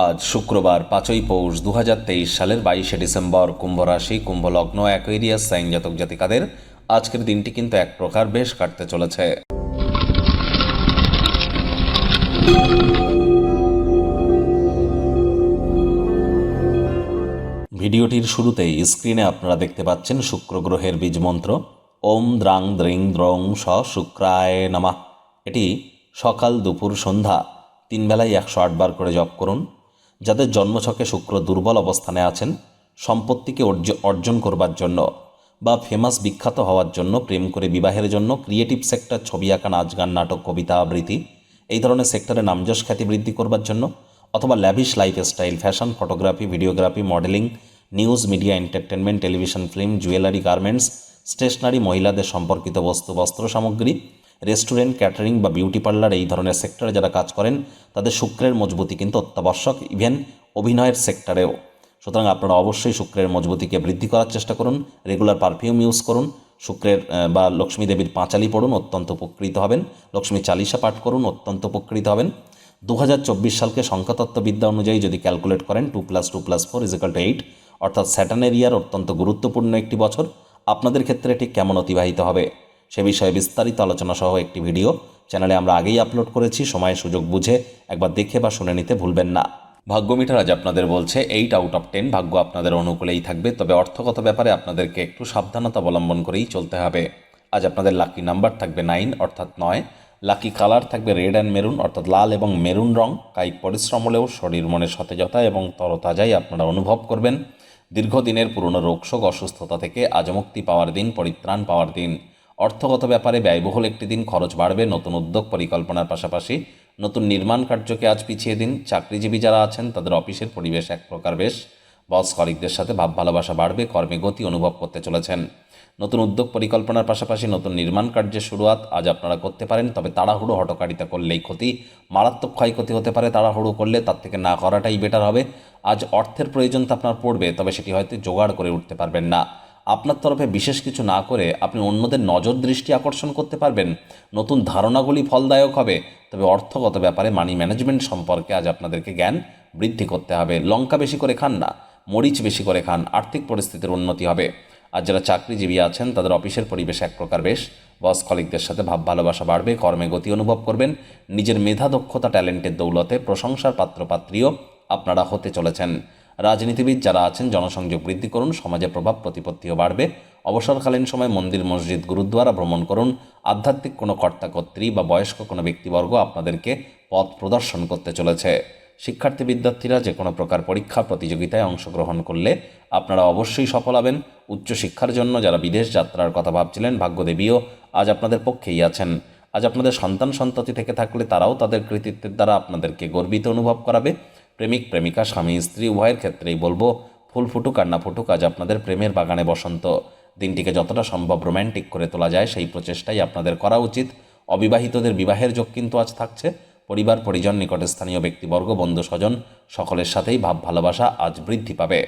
আজ শুক্রবার পাঁচই পৌষ দু হাজার তেইশ সালের বাইশে ডিসেম্বর কুম্ভ রাশি কুম্ভ লগ্ন অ্যাকোয়েরিয়াস সাইন জাতক জাতিকাদের আজকের দিনটি কিন্তু এক প্রকার বেশ কাটতে চলেছে। ভিডিওটির শুরুতেই স্ক্রিনে আপনারা দেখতে পাচ্ছেন শুক্র গ্রহের বীজ মন্ত্র। ওম দ্রাং দ্রিং দ্রং স শুক্রায় নামা। এটি সকাল দুপুর সন্ধ্যা তিন বেলায় একশো আটবার করে জপ করুন। যাদের জন্মছকে শুক্র দুর্বল অবস্থানে আছেন, সম্পত্তিকে অর্জ- অর্জন করবার জন্য বা ফেমাস বিখ্যাত হওয়ার জন্য, প্রেম করে বিবাহের জন্য ক্রিয়েটিভ সেক্টর ছবি আঁকা নাচ গান নাটক, কবিতা, আবৃত্তি, এই ধরনের সেক্টরে নামযশ খ্যাতি বৃদ্ধি করবার জন্য অথবা lavish lifestyle fashion photography videography modelling news media entertainment television film jewellery garments stationery মহিলাদের সম্পর্কিত বস্তু, বস্ত্র সামগ্রী রেস্টুরেন্ট, ক্যাটারিং বা বিউটি পার্লার এই ধরনের সেক্টরে যারা কাজ করেন, তাদের শুক্রের মজবুতি কিন্তু অত্যাবশ্যক, ইভেন অভিনয়ের সেক্টরেও। সুতরাং আপনারা অবশ্যই শুক্রের মজবুতিকে বৃদ্ধি করার চেষ্টা করুন, রেগুলার পারফিউম ইউজ করুন, শুক্রের বা লক্ষ্মী দেবীর পাঁচালি পড়ুন, অত্যন্ত উপকৃত হবেন, লক্ষ্মী চালিশা পাঠ করুন, অত্যন্ত উপকৃত হবেন। দু হাজার চব্বিশ সালকে সংখ্যাতত্ত্ববিদ্যা অনুযায়ী যদি ক্যালকুলেট করেন, two plus two plus four is equal to eight অর্থাৎ স্যাটানের ইয়ার অত্যন্ত গুরুত্বপূর্ণ একটি বছর। আপনাদের ক্ষেত্রে এটি কেমন অতিবাহিত হবে? সে বিষয়ে বিস্তারিত আলোচনা সহ একটি ভিডিও চ্যানেলে আমরা আগেই আপলোড করেছি, সময়, সুযোগ বুঝে একবার দেখে বা শুনে নিতে ভুলবেন না। ভাগ্য মিটার আজ আপনাদের বলছে এইট আউট অফ টেন ভাগ্য আপনাদের অনুকূলেই থাকবে, তবে অর্থগত ব্যাপারে আপনাদেরকে একটু সাবধানতা অবলম্বন করেই চলতে হবে। আজ আপনাদের লাকি নাম্বার থাকবে নাইন অর্থাৎ নয়। লাকি কালার থাকবে রেড অ্যান্ড মেরুন অর্থাৎ লাল এবং মেরুন রং। কায়িক পরিশ্রম হলেও শরীর মনে সতেজতা এবং তরতাজাই আপনারা অনুভব করবেন। দীর্ঘদিনের পুরনো রোগশোক অসুস্থতা থেকে আজ মুক্তি পাওয়ার দিন, পরিত্রাণ পাওয়ার দিন। অর্থগত ব্যাপারে ব্যয়বহুল একটি দিন খরচ বাড়বে, নতুন উদ্যোগ পরিকল্পনার পাশাপাশি নতুন নির্মাণ কার্যকে আজ পিছিয়ে দিন। চাকরিজীবী যারা আছেন, তাদের অফিসের পরিবেশ এক প্রকার বেশ। বস কলিকদের সাথে ভাব ভালোবাসা বাড়বে, কর্মে গতি অনুভব করতে চলেছেন। নতুন উদ্যোগ পরিকল্পনার পাশাপাশি নতুন নির্মাণ কার্যের শুরুয়াত আজ আপনারা করতে পারেন, তবে তাড়াহুড়ো হটকারিতা করলেই ক্ষতি। মারাত্মক ক্ষয়ক্ষতি হতে পারে, তাড়াহুড়ো করলে তার থেকে না করাটাই বেটার হবে। আজ অর্থের প্রয়োজন তো আপনার পড়বে, তবে সেটি হয়তো জোগাড় করে উঠতে পারবেন না। আপনার তরফে বিশেষ কিছু না করে আপনি অন্যদের নজর দৃষ্টি আকর্ষণ করতে পারবেন। নতুন ধারণাগুলি ফলদায়ক হবে। তবে অর্থগত ব্যাপারে মানি ম্যানেজমেন্ট সম্পর্কে আজ আপনাদেরকে জ্ঞান বৃদ্ধি করতে হবে। লঙ্কা বেশি করে খান না, মরিচ বেশি করে খান, আর্থিক পরিস্থিতির উন্নতি হবে। আর যারা চাকরিজীবী আছেন, তাদের অফিসের পরিবেশ এক প্রকার বেশ। বস কলিকদের সাথে ভাব ভালোবাসা বাড়বে, কর্মে গতি অনুভব করবেন। নিজের মেধা, দক্ষতা ট্যালেন্টের দৌলতে প্রশংসার পাত্রপাত্রীও আপনারা হতে চলেছেন। রাজনীতিবিদ যারা আছেন, জনসংযোগ বৃদ্ধি করুন, সমাজে প্রভাব প্রতিপত্তিও বাড়বে। অবসরকালীন সময় মন্দির, মসজিদ, গুরুদ্বারা ভ্রমণ করুন। আধ্যাত্মিক কোনো কর্তাকর্ত্রী বা বয়স্ক কোনো ব্যক্তিবর্গ আপনাদেরকে পথ প্রদর্শন করতে চলেছে। শিক্ষার্থী বিদ্যার্থীরা যে কোনো প্রকার পরীক্ষা, প্রতিযোগিতায় অংশগ্রহণ করলে আপনারা অবশ্যই সফল হবেন। উচ্চশিক্ষার জন্য যারা বিদেশ যাত্রার কথা ভাবছিলেন, ভাগ্যদেবীও আজ আপনাদের পক্ষেই আছেন। আজ আপনাদের সন্তান সন্ততি থেকে থাকলে তারাও তাদের কৃতিত্বের দ্বারা আপনাদেরকে গর্বিত অনুভব করাবে। প্রেমিক, প্রেমিকা, স্বামী, স্ত্রী, উভয়ের ক্ষেত্রেই বলব, ফুল ফুটুক আর না ফুটুক, আজ আপনাদের প্রেমের বাগানে বসন্ত। দিনটিকে যতটা সম্ভব রোম্যান্টিক করে তোলা যায়, সেই প্রচেষ্টাই আপনাদের করা উচিত। অবিবাহিতদের বিবাহের যোগ কিন্তু আজ থাকছে। পরিবার, পরিজন নিকটস্থানীয় ব্যক্তিবর্গ বন্ধু স্বজন সকলের সাথেই ভাব ভালোবাসা আজ বৃদ্ধি পাবে।